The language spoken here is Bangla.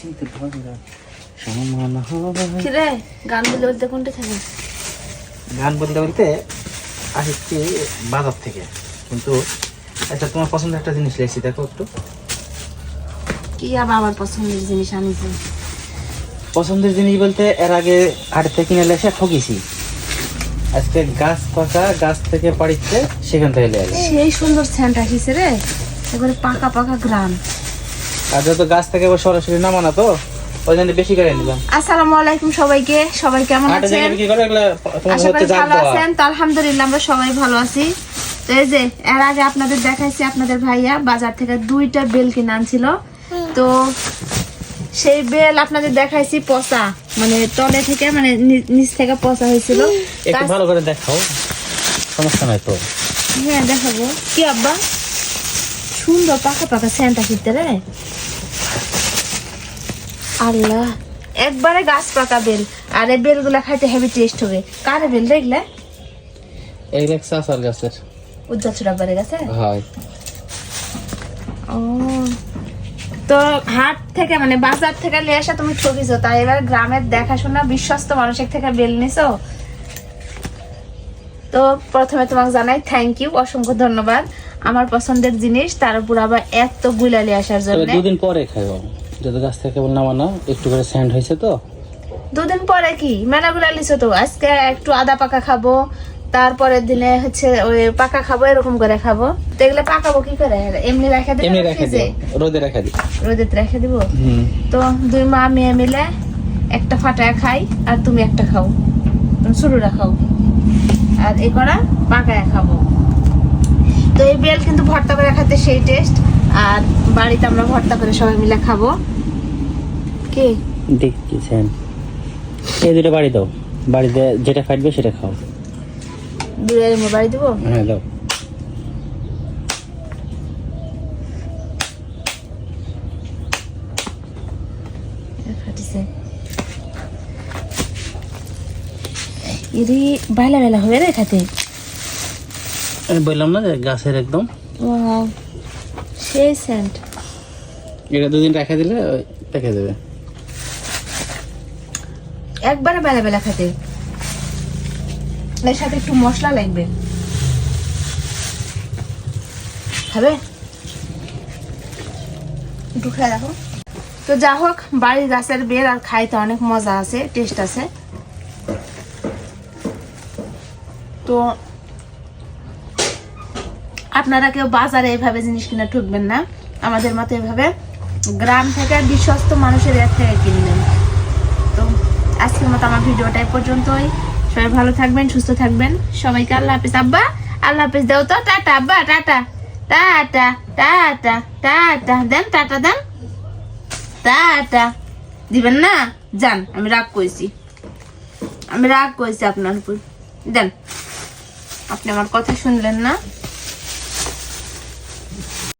চিনতে সমান হবে। গান বলে বলতে কোনটা থাকে গান বলতে বলতে আসছি বাজার থেকে। কিন্তু আচ্ছা তোমার পছন্দের একটা জিনিস লেগেছি দেখো একটু। কি আবার আমার পছন্দের জিনিস আনিছে? পছন্দের জিনিস বলতে এর আগে হাট থেকে কিনে এসে ঠকিছি আজকে গাছ পাকা গাছ থেকে পাড়িচ্ছে সেখান থেকে লেগে সেই সুন্দর স্যান্ট রাখিছে রে। এবারে পাকা পাকা গ্রাম। আর যত গাছ থেকে সরাসরি নামা না তো? ওই জন্য বেশি করে নিলাম। আসসালামু আলাইকুম সবাইকে। সবাই কেমন আছেন? আশা করি ভালো তো আলহামদুলিল্লাহ আমরা সবাই ভালো আছি। তো এই যে এর আগে আপনাদের দেখাইছি আপনাদের ভাইয়া বাজার থেকে দুইটা বেল কিনে আনছিল। তো সেই বেল আপনাদের দেখাইছি পচা মানে তলে থেকে মানে নিচ থেকে পচা হয়েছিল। একটু ভালো করে দেখাও। সমস্যা নাই তো। হ্যাঁ দেখাবো। কি আব্বা? সুন্দর পাকা পাকা স্যান্টা কিনতে রে। আল্লাহ। একবারে গাছ পাকা বেল আর এই বেলগুলা খাইতে হেভি টেস্ট হবে। কারে বেল দেখলে এই দেখ চাষার গাছের। উজ্জ্বল চুরাবারে গেছে হয়। ও। তো হাট থেকে মানে বাজার থেকে নিয়ে আসা তুমি ঠকিছো তাই এবার গ্রামের দেখাশোনা বিশ্বস্ত মানুষের থেকে বেল নিছো? তো প্রথমে তোমাকে জানাই থ্যাংক ইউ অসংখ্য ধন্যবাদ। আমার পছন্দের জিনিস তার উপর আবার এত গুলালি আসার জন্য। দুদিন পরে খাইও যদি গাছ থেকে কেবল নামানো একটু করে স্যান্ড হয়েছে তো। দুদিন পরে কি? মেনা গুলালিছো তো? আজকে একটু আদা পাকা খাব তারপরের দিনে হচ্ছে ওই পাকা খাব এরকম করে খাব। তো এগুলো পাকাবো কি করে? এমনি রেখে দেবো এমনি রেখে ফ্রিজে? রোদে রেখে দিও রোদে রেখে দিব? তো দুই মা মেয়ে মিলে একটা ফাটায় খাই আর তুমি একটা খাও। তুমি শুরুটা খাও। আর এ করা পাকায় খাব। তো এই বেল কিন্তু ভর্তা করে খাতে সেই টেস্ট আর বাড়িতে আমরা ভর্তা করে সবাই মিলে খাব। কি? দেখতেছেন এই দুটো বাড়ি দাও। বাড়িতে যেটা ফাটবে সেটা খাও। মো বাড়ি দেবো? হ্যাঁ দাও। ইরি বাইলা বেলা হবে রে খাতে আমি বললাম না গাছের একদম। সেই সেন্ট এটা দুদিন রেখে দিলে পেকে দেবে। একবারে বেলা বেলা খেতে। এর সাথে একটু মশলা লাগবে। খাবে? একটু খেয়ে দেখো। তো যা হোক বাড়ির গাছের বের আর খাইতে অনেক মজা আছে টেস্ট আছে। তো আপনারা কেউ বাজারে এইভাবে জিনিস কিনে ঠুকবেন না। আমাদের মতো এভাবে গ্রাম থেকে বিশ্বস্ত মানুষের এর থেকে কিনবেন। তো আজকের মতো আমার ভিডিওটা এই পর্যন্তই। সবাই ভালো থাকবেন, সুস্থ থাকবেন। সবাইকে আল্লাহ হাফিজ। আব্বা, আল্লাহ হাফিজ দাও তো। টাটা, আব্বা, টাটা। Tata tata tata. দেন টাটা দেন। টাটা। দিবেন না? যান, আমি রাগ করেছি। আমি রাগ করেছি আপনার উপর। দেন। আপনি আমার কথা শুনলেন না?